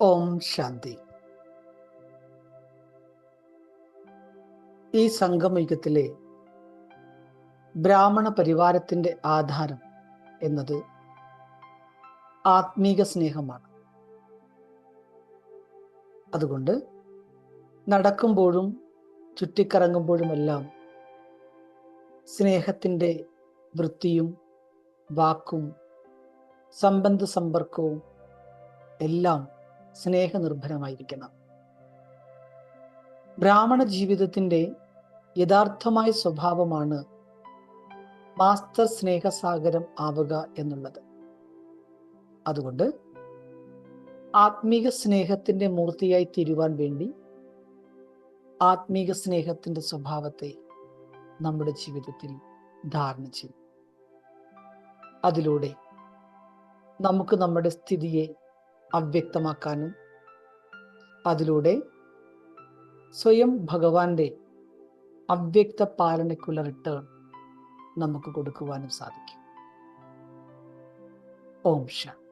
ഓം ശാന്തി. ഈ സംഗമയുഗത്തിലെ ബ്രാഹ്മണ പരിവാരത്തിന്റെ ആധാരം എന്നത് ആത്മീക സ്നേഹമാണ്. അതുകൊണ്ട് നടക്കുമ്പോഴും ചുറ്റിക്കറങ്ങുമ്പോഴുമെല്ലാം സ്നേഹത്തിന്റെ വൃത്തിയും വാക്കും സമ്പന്ധ സമ്പർക്കവും എല്ലാം സ്നേഹനിർഭരമായിരിക്കണം ബ്രാഹ്മണ ജീവിതത്തിന്റെ യഥാർത്ഥമായ സ്വഭാവമാണ് മാസ്റ്റർ സ്നേഹസാഗരം ആവുക എന്നുള്ളത്. അതുകൊണ്ട് ആത്മീക സ്നേഹത്തിന്റെ മൂർത്തിയായി തീരുവാൻ വേണ്ടി ആത്മീക സ്നേഹത്തിന്റെ സ്വഭാവത്തെ നമ്മുടെ ജീവിതത്തിൽ ധാരണ ചെയ്യും. അതിലൂടെ നമുക്ക് നമ്മുടെ സ്ഥിതിയെ അവ്യക്തമാക്കാനും അതിലൂടെ സ്വയം ഭഗവാന്റെ അവ്യക്ത പാലനയ്ക്കുള്ള റിട്ടേൺ നമുക്ക് കൊടുക്കുവാനും സാധിക്കും. ഓം ശാന്തി.